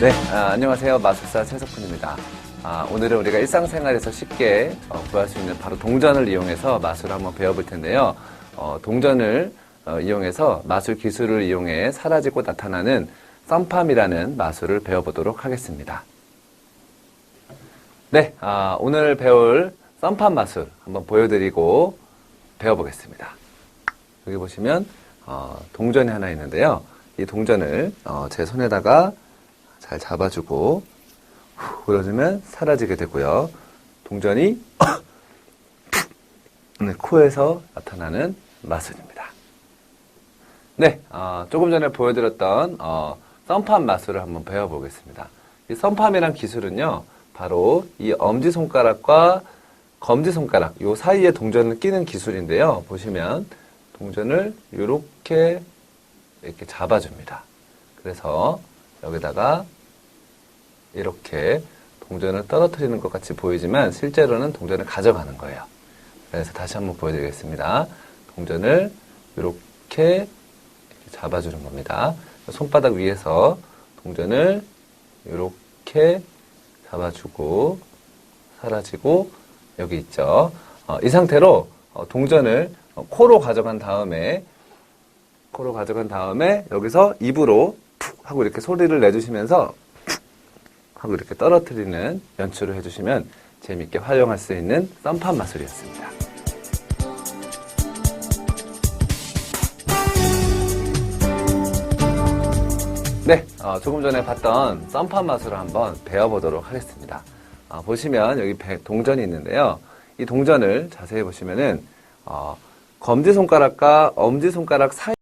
네, 아, 안녕하세요. 마술사 최석훈입니다. 아, 오늘은 우리가 일상생활에서 쉽게 어, 구할 수 있는 바로 동전을 이용해서 마술을 한번 배워볼 텐데요. 어, 동전을 어, 이용해서 마술 기술을 이용해 사라지고 나타나는 썸팜이라는 마술을 배워보도록 하겠습니다. 네, 아, 오늘 배울 썸팜 마술 한번 보여드리고 배워보겠습니다. 여기 보시면 어, 동전이 하나 있는데요. 이 동전을 어, 제 손에다가 잘 잡아주고 후 불어주면 사라지게 되고요. 동전이 네, 코에서 나타나는 마술입니다. 네, 어, 조금 전에 보여드렸던 어, 썸팜 마술을 한번 배워보겠습니다. 이 썸팜이란 기술은요, 바로 이 엄지 손가락과 검지 손가락 요 사이에 동전을 끼는 기술인데요. 보시면 동전을 이렇게 이렇게 잡아줍니다. 그래서 여기다가 이렇게 동전을 떨어뜨리는 것 같이 보이지만 실제로는 동전을 가져가는 거예요. 그래서 다시 한번 보여드리겠습니다. 동전을 이렇게 잡아주는 겁니다. 손바닥 위에서 동전을 이렇게 잡아주고 사라지고 여기 있죠. 어, 이 상태로 어, 동전을 어, 코로 가져간 다음에 코로 가져간 다음에 여기서 입으로 푹 하고 이렇게 소리를 내주시면서 푹 하고 이렇게 떨어뜨리는 연출을 해주시면 재밌게 활용할 수 있는 썸판 마술이었습니다. 네, 어, 조금 전에 봤던 썸판 마술을 한번 배워보도록 하겠습니다. 어, 보시면 여기 배- 동전이 있는데요. 이 동전을 자세히 보시면은 어, 검지 손가락과 엄지 손가락 사이